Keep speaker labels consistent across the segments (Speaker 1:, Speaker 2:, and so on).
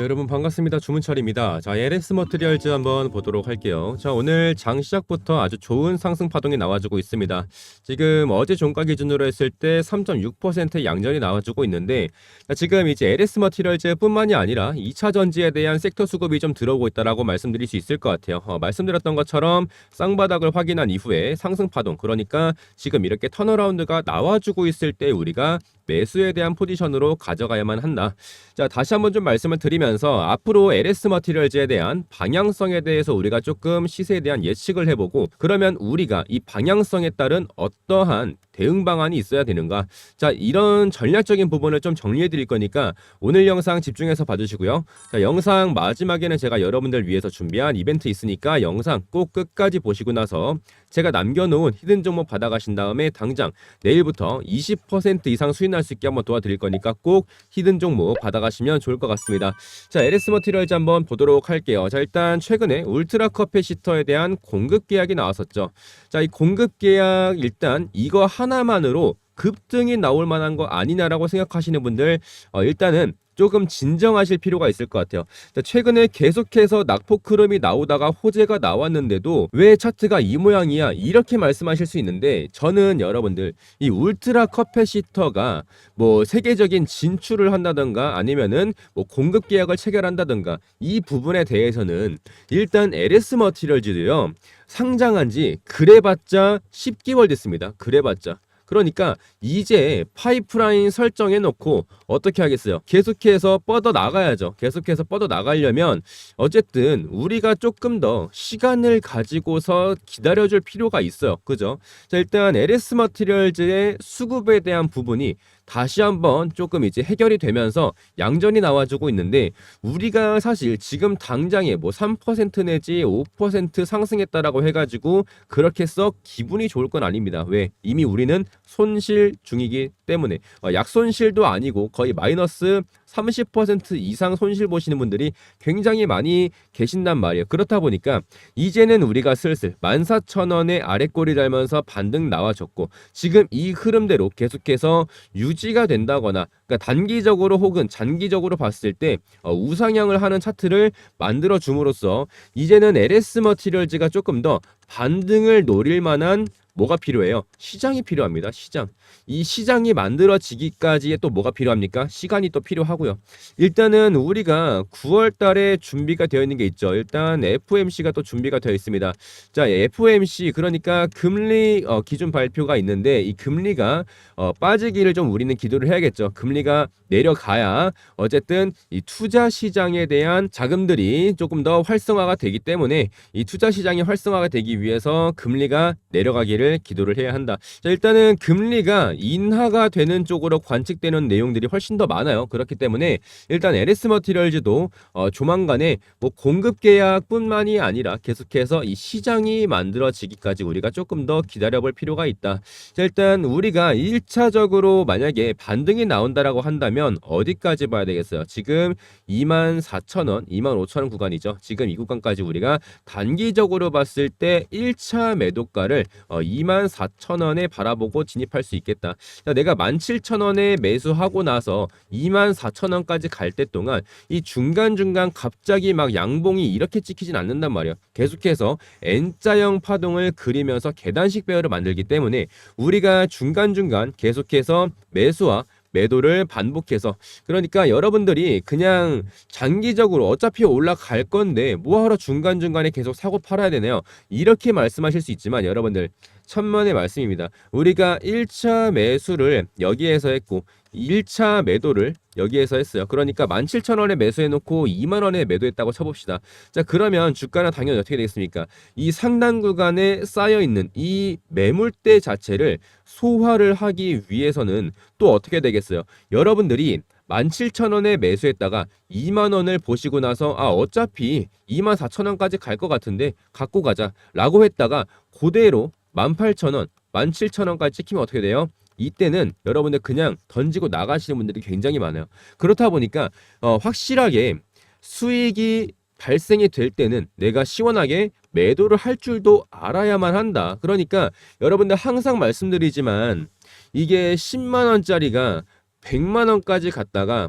Speaker 1: 네, 여러분 반갑습니다. 주문철입니다. 자, LS 머트리얼즈 한번 보도록 할게요. 자, 오늘 장 시작부터 아주 좋은 상승 파동이 나와주고 있습니다. 지금 어제 종가 기준으로 했을 때 3.6%의 양전이 나와주고 있는데 자, 지금 이제 LS 머트리얼즈뿐만이 아니라 2차 전지에 대한 섹터 수급이 좀 들어오고 있다라고 말씀드릴 수 있을 것 같아요. 어, 말씀드렸던 것처럼 쌍바닥을 확인한 이후에 상승 파동 그러니까 지금 이렇게 턴어라운드가 나와주고 있을 때 우리가 매수에 대한 포지션으로 가져가야만 한다. 자, 다시 한번 좀 말씀을 드리면 서 앞으로 LS 머티리얼즈에 대한 방향성에 대해서 우리가 조금 시세에 대한 예측을 해보고 그러면 우리가 이 방향성에 따른 어떠한 대응 방안이 있어야 되는가? 자, 이런 전략적인 부분을 좀 정리해 드릴 거니까 오늘 영상 집중해서 봐주시고요. 자, 영상 마지막에는 제가 여러분들 위해서 준비한 이벤트 있으니까 영상 꼭 끝까지 보시고 나서 제가 남겨놓은 히든 종목 받아가신 다음에 당장 내일부터 20% 이상 수익날 수 있게 한번 도와드릴 거니까 꼭 히든 종목 받아가시면 좋을 것 같습니다. 자, LS 머티리얼즈 한번 보도록 할게요. 자, 일단 최근에 울트라 커패시터에 대한 공급 계약이 나왔었죠. 자, 이 공급 계약 일단 이거 하나만으로 급등이 나올 만한 거 아니냐라고 생각하시는 분들 어, 일단은 조금 진정하실 필요가 있을 것 같아요. 자, 최근에 계속해서 낙폭 흐름이 나오다가 호재가 나왔는데도 왜 차트가 이 모양이야 이렇게 말씀하실 수 있는데 저는 여러분들 이 울트라 커패시터가 뭐 세계적인 진출을 한다던가 아니면은 뭐 공급 계약을 체결한다던가 이 부분에 대해서는 일단 LS 머티리얼즈도요 상장한 지 그래봤자 10개월 됐습니다. 그래봤자 그러니까 이제 파이프라인 설정해 놓고 어떻게 하겠어요? 계속해서 뻗어 나가야죠. 계속해서 뻗어 나가려면 어쨌든 우리가 조금 더 시간을 가지고서 기다려줄 필요가 있어요. 그죠? 자, 일단 LS 머티리얼즈의 수급에 대한 부분이 다시 한번 조금 이제 해결이 되면서 양전이 나와주고 있는데 우리가 사실 지금 당장에 뭐 3% 내지 5% 상승했다라고 해가지고 그렇게 썩 기분이 좋을 건 아닙니다. 왜? 이미 우리는 손실 중이기 때문에 어, 약손실도 아니고 거의 마이너스 30% 이상 손실 보시는 분들이 굉장히 많이 계신단 말이에요. 그렇다 보니까 이제는 우리가 슬슬 14,000원의 아래꼬리 달면서 반등 나와줬고 지금 이 흐름대로 계속해서 유지가 된다거나 그러니까 단기적으로 혹은 장기적으로 봤을 때 어, 우상향을 하는 차트를 만들어 줌으로써 이제는 LS 머티리얼즈가 조금 더 반등을 노릴 만한 뭐가 필요해요? 시장이 필요합니다. 시장. 이 시장이 만들어지기까지에 또 뭐가 필요합니까? 시간이 또 필요하고요. 일단은 우리가 9월 달에 준비가 되어 있는 게 있죠. 일단 FOMC가 또 준비가 되어 있습니다. 자, FOMC 그러니까 금리 어, 기준 발표가 있는데 이 금리가 어, 빠지기를 좀 우리는 기도를 해야겠죠. 금리가 내려가야 어쨌든 이 투자 시장에 대한 자금들이 조금 더 활성화가 되기 때문에 이 투자 시장이 활성화가 되기 위해서 금리가 내려가기를 기도를 해야 한다. 자, 일단은 금리가 인하가 되는 쪽으로 관측되는 내용들이 훨씬 더 많아요. 그렇기 때문에 일단 LS 머티리얼즈도 어, 조만간에 뭐 공급 계약뿐만이 아니라 계속해서 이 시장이 만들어지기까지 우리가 조금 더 기다려볼 필요가 있다. 자, 일단 우리가 1차적으로 만약에 반등이 나온다라고 한다면 어디까지 봐야 되겠어요? 지금 24,000원, 25,000원 구간이죠. 지금 이 구간까지 우리가 단기적으로 봤을 때 1차 매도가를 어, 24,000원에 바라보고 진입할 수 있겠다. 자, 내가 17,000원에 매수하고 나서 24,000원까지 갈 때 동안 이 중간중간 갑자기 막 양봉이 이렇게 찍히진 않는단 말이야. 계속해서 N자형 파동을 그리면서 계단식 배열을 만들기 때문에 우리가 중간중간 계속해서 매수와 매도를 반복해서 그러니까 여러분들이 그냥 장기적으로 어차피 올라갈 건데 뭐하러 중간중간에 계속 사고 팔아야 되나요? 이렇게 말씀하실 수 있지만 여러분들 천만의 말씀입니다. 우리가 1차 매수를 여기에서 했고 1차 매도를 여기에서 했어요. 그러니까 17,000원에 매수해놓고 2만원에 매도했다고 쳐봅시다. 자, 그러면 주가는 당연히 어떻게 되겠습니까? 이 상단 구간에 쌓여있는 이 매물대 자체를 소화를 하기 위해서는 또 어떻게 되겠어요? 여러분들이 17,000원에 매수했다가 2만 원을 보시고 나서 아 어차피 2만 4천 원까지 갈 것 같은데 갖고 가자 라고 했다가 그대로 18,000원, 17,000원까지 찍히면 어떻게 돼요? 이때는 여러분들 그냥 던지고 나가시는 분들이 굉장히 많아요. 그렇다 보니까 어, 확실하게 수익이 발생이 될 때는 내가 시원하게 매도를 할 줄도 알아야만 한다. 그러니까 여러분들 항상 말씀드리지만 이게 10만 원짜리가 100만 원까지 갔다가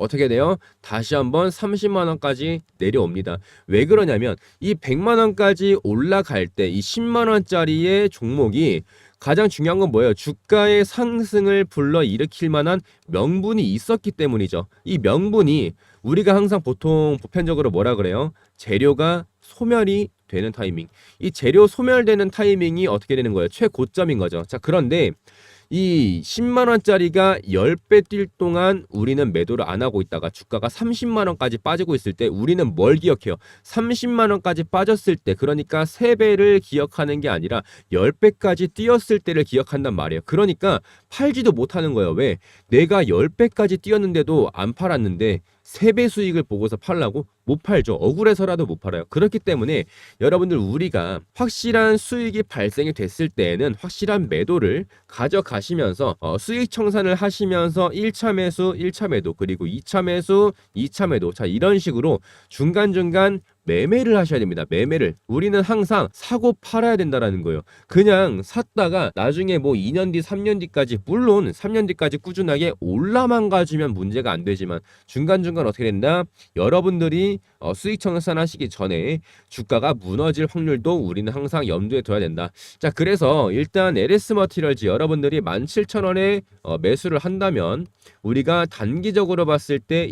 Speaker 1: 어떻게 돼요? 다시 한번 30만 원까지 내려옵니다. 왜 그러냐면 이 100만 원까지 올라갈 때 이 10만 원짜리의 종목이 가장 중요한 건 뭐예요? 주가의 상승을 불러 일으킬 만한 명분이 있었기 때문이죠. 이 명분이 우리가 항상 보통 보편적으로 뭐라 그래요? 재료가 소멸이 되는 타이밍. 이 재료 소멸되는 타이밍이 어떻게 되는 거예요? 최고점인 거죠. 자, 그런데 이 10만 원짜리가 10배 뛸 동안 우리는 매도를 안 하고 있다가 주가가 30만 원까지 빠지고 있을 때 우리는 뭘 기억해요? 30만 원까지 빠졌을 때 그러니까 3배를 기억하는 게 아니라 10배까지 뛰었을 때를 기억한단 말이에요. 그러니까 팔지도 못하는 거예요. 왜? 내가 10배까지 뛰었는데도 안 팔았는데 3배 수익을 보고서 팔라고? 못 팔죠. 억울해서라도 못 팔아요. 그렇기 때문에 여러분들 우리가 확실한 수익이 발생이 됐을 때에는 확실한 매도를 가져가시면서 어, 수익 청산을 하시면서 1차 매수, 1차 매도 그리고 2차 매수, 2차 매도 자 이런 식으로 중간중간 매매를 하셔야 됩니다. 매매를. 우리는 항상 사고 팔아야 된다라는 거예요. 그냥 샀다가 나중에 뭐 2년 뒤, 3년 뒤까지 물론 3년 뒤까지 꾸준하게 올라만 가주면 문제가 안 되지만 중간중간 어떻게 된다? 여러분들이 어, 수익 청산하시기 전에 주가가 무너질 확률도 우리는 항상 염두에 둬야 된다. 자, 그래서 일단 LS 머티리얼즈 여러분들이 17,000원에 어, 매수를 한다면 우리가 단기적으로 봤을 때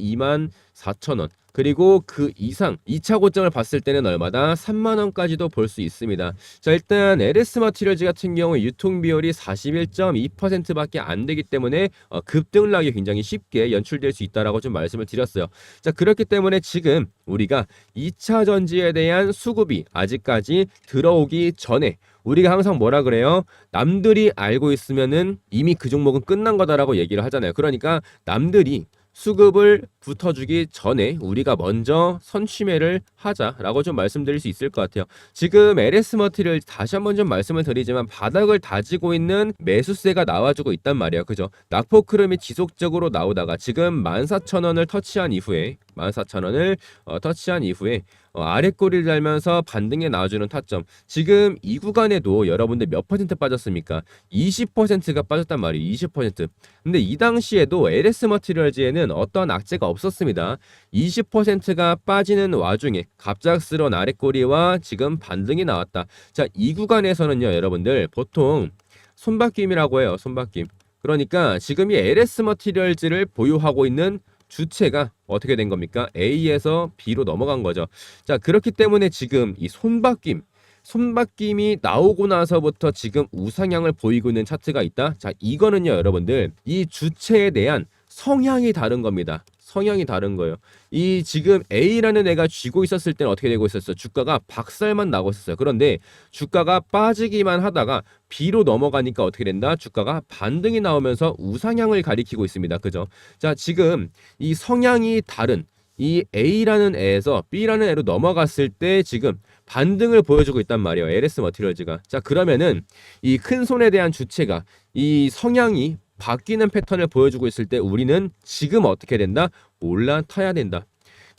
Speaker 1: 24,000원 그리고 그 이상 2차 고점을 봤을 때는 얼마다 3만 원까지도 볼 수 있습니다. 자, 일단 LS 마티리얼즈 같은 경우 유통 비율이 41.2%밖에 안 되기 때문에 어, 하기 굉장히 쉽게 연출될 수 있다라고 좀 말씀을 드렸어요. 자, 그렇기 때문에 지금 우리가 2차 전지에 대한 수급이 아직까지 들어오기 전에 우리가 항상 뭐라 그래요? 남들이 알고 있으면은 이미 그 종목은 끝난 거다라고 얘기를 하잖아요. 그러니까 남들이 수급을 붙어주기 전에 우리가 먼저 선취매를 하자라고 좀 말씀드릴 수 있을 것 같아요. 지금 LS 머티를 다시 한번 좀 말씀을 드리지만 바닥을 다지고 있는 매수세가 나와주고 있단 말이에요. 그죠? 낙폭 흐름이 지속적으로 나오다가 지금 14,000원을 터치한 이후에 14,000원을 어, 터치한 이후에 어, 아래 꼬리를 달면서 반등에 나와주는 타점. 지금 이 구간에도 여러분들 몇 퍼센트 빠졌습니까? 20%가 빠졌단 말이에요. 20%. 근데 이 당시에도 LS 머티리얼즈에는 어떤 악재가 없었습니다. 20%가 빠지는 와중에 갑작스러운 아래 꼬리와 지금 반등이 나왔다. 자, 이 구간에서는요, 여러분들 보통 손바뀜이라고 해요. 손바뀜. 그러니까 지금 이 LS 머티리얼즈를 보유하고 있는 주체가 어떻게 된 겁니까? A에서 B로 넘어간 거죠. 자, 그렇기 때문에 지금 이 손바뀜, 손바뀜이 나오고 나서부터 지금 우상향을 보이고 있는 차트가 있다. 자, 이거는요, 여러분들, 이 주체에 대한 성향이 다른 겁니다. 성향이 다른 거예요. 이 지금 A라는 애가 쥐고 있었을 때는 어떻게 되고 있었어요? 주가가 박살만 나고 있었어요. 그런데 주가가 빠지기만 하다가 B로 넘어가니까 어떻게 된다? 주가가 반등이 나오면서 우상향을 가리키고 있습니다. 그죠? 자, 지금 이 성향이 다른 이 A라는 애에서 B라는 애로 넘어갔을 때 지금 반등을 보여주고 있단 말이에요. LS 머티리얼즈가. 자, 그러면은 이 큰 손에 대한 주체가 이 성향이 바뀌는 패턴을 보여주고 있을 때 우리는 지금 어떻게 된다? 올라타야 된다.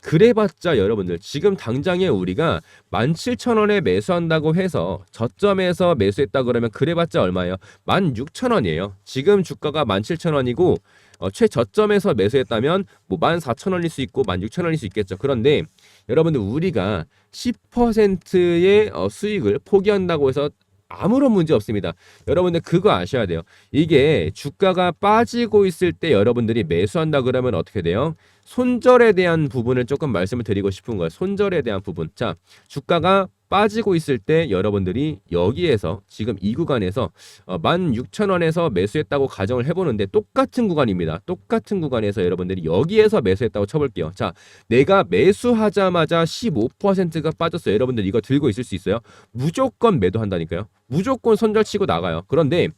Speaker 1: 그래봤자 여러분들 지금 당장에 우리가 17,000원에 매수한다고 해서 저점에서 매수했다 그러면 그래봤자 얼마예요? 16,000원이에요. 지금 주가가 17,000원이고 어, 최저점에서 매수했다면 뭐 14,000원일 수 있고 16,000원일 수 있겠죠. 그런데 여러분들 우리가 10%의 어, 수익을 포기한다고 해서 아무런 문제 없습니다. 여러분들 그거 아셔야 돼요. 이게 주가가 빠지고 있을 때 여러분들이 매수한다 그러면 어떻게 돼요? 손절에 대한 부분을 조금 말씀을 드리고 싶은 거예요. 손절에 대한 부분. 자, 주가가 빠지고 있을 때 여러분들이 여기에서 지금 이 구간에서 어, 16,000원에서 매수했다고 가정을 해보는데 똑같은 구간입니다. 똑같은 구간에서 여러분들이 여기에서 매수했다고 쳐볼게요. 자, 내가 매수하자마자 15%가 빠졌어요. 여러분들 이거 들고 있을 수 있어요? 무조건 매도한다니까요. 무조건 손절 치고 나가요. 그런데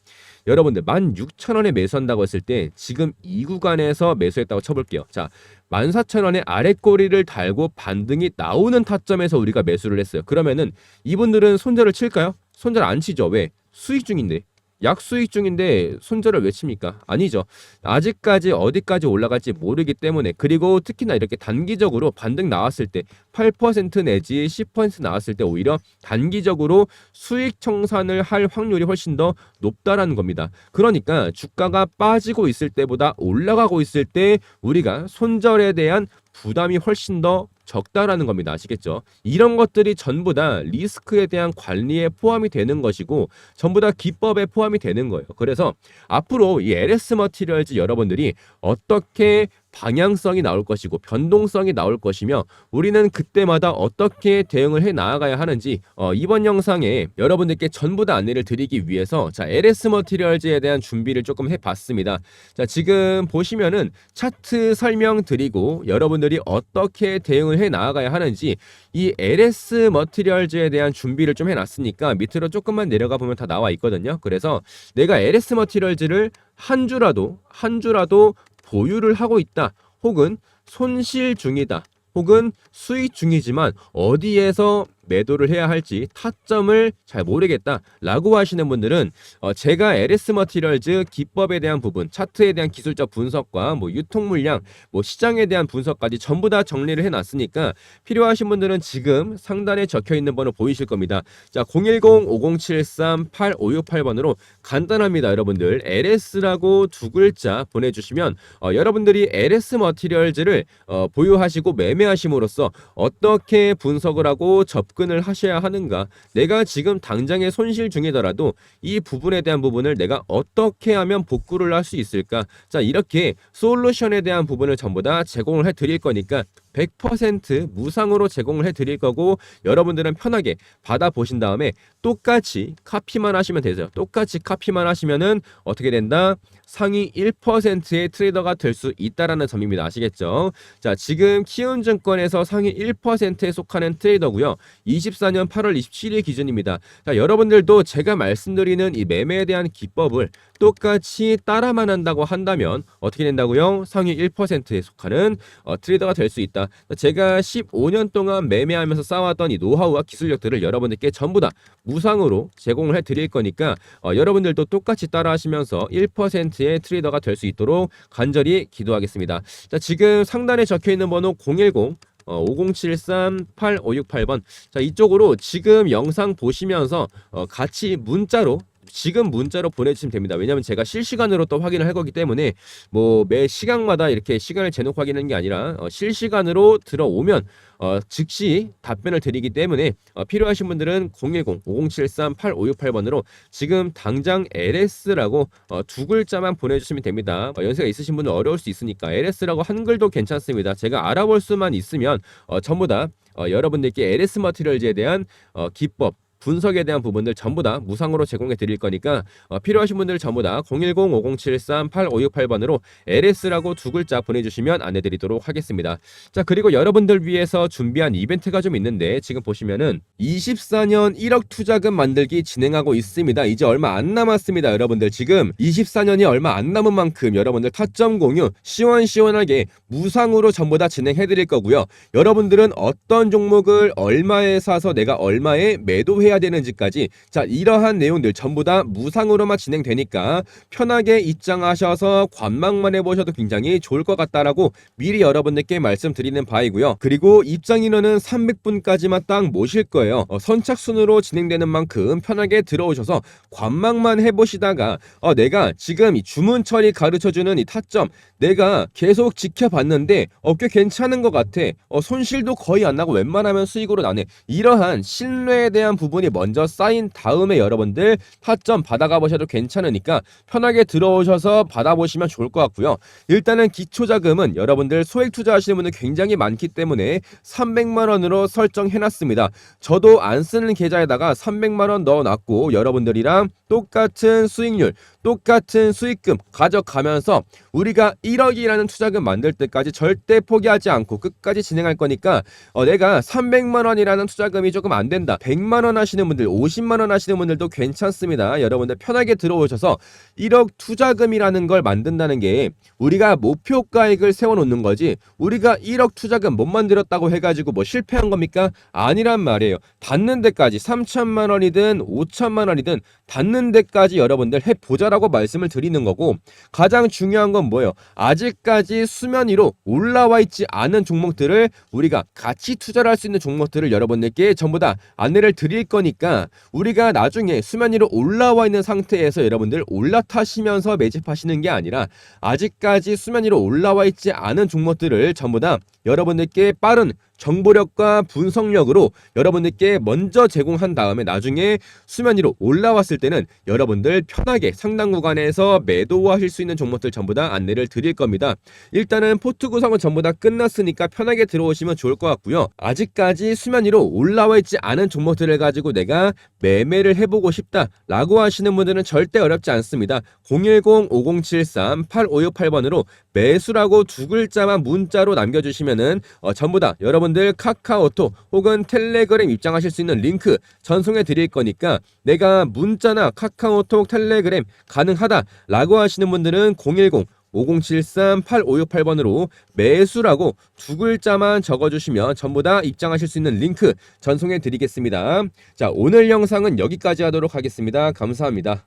Speaker 1: 여러분들 16,000원에 매수한다고 했을 때 지금 이 구간에서 매수했다고 쳐볼게요. 자, 14,000원에 아랫꼬리를 달고 반등이 나오는 타점에서 우리가 매수를 했어요. 그러면은 이분들은 손절을 칠까요? 손절 안 치죠. 왜? 수익 중인데. 약수익 중인데 손절을 외칩니까? 아니죠. 아직까지 어디까지 올라갈지 모르기 때문에 그리고 특히나 이렇게 단기적으로 반등 나왔을 때 8% 내지 10% 나왔을 때 오히려 단기적으로 수익 청산을 할 확률이 훨씬 더 높다라는 겁니다. 그러니까 주가가 빠지고 있을 때보다 올라가고 있을 때 우리가 손절에 대한 부담이 훨씬 더 적다라는 겁니다. 아시겠죠? 이런 것들이 전부 다 리스크에 대한 관리에 포함이 되는 것이고 전부 다 기법에 포함이 되는 거예요. 그래서 앞으로 이 LS 머티리얼즈 여러분들이 어떻게 방향성이 나올 것이고 변동성이 나올 것이며 우리는 그때마다 어떻게 대응을 해 나아가야 하는지 어, 이번 영상에 여러분들께 전부 다 안내를 드리기 위해서 자 LS 머티리얼즈에 대한 준비를 조금 해봤습니다. 자 지금 보시면은 차트 설명 드리고 여러분들이 어떻게 대응을 해 나아가야 하는지 이 LS 머티리얼즈에 대한 준비를 좀 해놨으니까 밑으로 조금만 내려가 보면 다 나와 있거든요. 그래서 내가 LS 머티리얼즈를 한 주라도 한 주라도 보유를 하고 있다. 혹은 손실 중이다. 혹은 수익 중이지만 어디에서 매도를 해야 할지 타점을 잘 모르겠다라고 하시는 분들은 어, 제가 LS 머티리얼즈 기법에 대한 부분, 차트에 대한 기술적 분석과 뭐 유통 물량, 뭐 시장에 대한 분석까지 전부 다 정리를 해놨으니까 필요하신 분들은 지금 상단에 적혀 있는 번호 보이실 겁니다. 자, 010-5073-8568번으로 간단합니다, 여러분들. LS라고 두 글자 보내주시면 어, 여러분들이 LS 머티리얼즈를 어, 보유하시고 매매하심으로써 어떻게 분석을 하고 접 근을 하셔야 하는가? 내가 지금 당장에 손실 중이더라도 이 부분에 대한 부분을 내가 어떻게 하면 복구를 할 수 있을까? 자, 이렇게 솔루션에 대한 부분을 전부 다 제공을 해 드릴 거니까 100% 무상으로 제공을 해 드릴 거고 여러분들은 편하게 받아 보신 다음에 똑같이 카피만 하시면 되죠. 똑같이 카피만 하시면은 어떻게 된다? 상위 1%의 트레이더가 될 수 있다라는 점입니다. 아시겠죠? 자, 지금 키움증권에서 상위 1%에 속하는 트레이더고요. 24년 8월 27일 기준입니다. 자, 여러분들도 제가 말씀드리는 이 매매에 대한 기법을 똑같이 따라만 한다고 한다면 어떻게 된다고요? 상위 1%에 속하는 어, 트레이더가 될 수 있다. 제가 15년 동안 매매하면서 쌓아왔던 이 노하우와 기술력들을 여러분들께 전부 다 무상으로 제공을 해드릴 거니까 어, 여러분들도 똑같이 따라하시면서 1%의 트레이더가 될 수 있도록 간절히 기도하겠습니다. 자, 지금 상단에 적혀 있는 번호 010 어, 5073-8568번. 자, 이쪽으로 지금 영상 보시면서 어, 같이 문자로 지금 문자로 보내주시면 됩니다. 왜냐하면 제가 실시간으로 또 확인을 할 거기 때문에 뭐 매 시간마다 이렇게 시간을 재놓고 확인하는 게 아니라 어, 실시간으로 들어오면 어, 즉시 답변을 드리기 때문에 어, 필요하신 분들은 010-5073-8568번으로 지금 당장 LS라고 어, 두 글자만 보내주시면 됩니다. 어, 연세가 있으신 분은 어려울 수 있으니까 LS라고 한글도 괜찮습니다. 제가 알아볼 수만 있으면 어, 전부 다 어, 여러분들께 LS 머티리얼즈에 대한 어, 기법 분석에 대한 부분들 전부 다 무상으로 제공해 드릴 거니까 어, 필요하신 분들 전부 다 010-5073-8568번으로 LS라고 두 글자 보내주시면 안내드리도록 하겠습니다. 자 그리고 여러분들 위해서 준비한 이벤트가 좀 있는데 지금 보시면은 24년 1억 투자금 만들기 진행하고 있습니다. 이제 얼마 안 남았습니다. 여러분들 지금 24년이 얼마 안 남은 만큼 여러분들 타점 공유 시원시원하게 무상으로 전부 다 진행해 드릴 거고요. 여러분들은 어떤 종목을 얼마에 사서 내가 얼마에 매도해야 되는지까지 자 이러한 내용들 전부 다 무상으로만 진행되니까 편하게 입장하셔서 관망만 해보셔도 굉장히 좋을 것 같다라고 미리 여러분들께 말씀드리는 바이고요. 그리고 입장 인원은 300분까지만 딱 모실 거예요. 어, 선착순으로 진행되는 만큼 편하게 들어오셔서 관망만 해보시다가 어, 내가 지금 이 주문 처리 가르쳐주는 이 타점 내가 계속 지켜봤는데 어, 꽤 괜찮은 것 같아. 어, 손실도 거의 안 나고 웬만하면 수익으로 나네. 이러한 신뢰에 대한 부분이 먼저 쌓인 다음에 여러분들 타점 받아가 보셔도 괜찮으니까 편하게 들어오셔서 받아보시면 좋을 것 같고요. 일단은 기초 자금은 여러분들 소액 투자하시는 분들 굉장히 많기 때문에 300만 원으로 설정해놨습니다. 저도 안 쓰는 계좌에다가 300만 원 넣어놨고 여러분들이랑 똑같은 수익률, 똑같은 수익금 가져가면서 우리가 1억이라는 투자금 만들 때까지 절대 포기하지 않고 끝까지 진행할 거니까 어, 내가 300만 원이라는 투자금이 조금 안 된다. 100만 원 하시는 분들, 50만 원 하시는 분들도 괜찮습니다. 여러분들 편하게 들어오셔서 1억 투자금이라는 걸 만든다는 게 우리가 목표가액을 세워놓는 거지 우리가 1억 투자금 못 만들었다고 해가지고 뭐 실패한 겁니까? 아니란 말이에요. 닿는 데까지 3천만 원이든 5천만 원이든 받는 데까지 여러분들 해보자라고 말씀을 드리는 거고 가장 중요한 건 뭐예요? 아직까지 수면 위로 올라와 있지 않은 종목들을 우리가 같이 투자를 할 수 있는 종목들을 여러분들께 전부 다 안내를 드릴 거니까 우리가 나중에 수면 위로 올라와 있는 상태에서 여러분들 올라타시면서 매집하시는 게 아니라 아직까지 수면 위로 올라와 있지 않은 종목들을 전부 다 여러분들께 빠른 정보력과 분석력으로 여러분들께 먼저 제공한 다음에 나중에 수면 위로 올라왔을 때는 여러분들 편하게 상당 구간에서 매도하실 수 있는 종목들 전부 다 안내를 드릴 겁니다. 일단은 포트 구성은 전부 다 끝났으니까 편하게 들어오시면 좋을 것 같고요. 아직까지 수면 위로 올라와 있지 않은 종목들을 가지고 내가 매매를 해보고 싶다라고 하시는 분들은 절대 어렵지 않습니다. 010-5073-8568번으로 매수라고 두 글자만 문자로 남겨주시면은 어, 전부 다 여러분들 카카오톡 혹은 텔레그램 입장하실 수 있는 링크 전송해 드릴 거니까 내가 문자나 카카오톡 텔레그램 가능하다 라고 하시는 분들은 010 5073-8568번으로 매수라고 두 글자만 적어주시면 전부 다 입장하실 수 있는 링크 전송해 드리겠습니다. 자, 오늘 영상은 여기까지 하도록 하겠습니다. 감사합니다.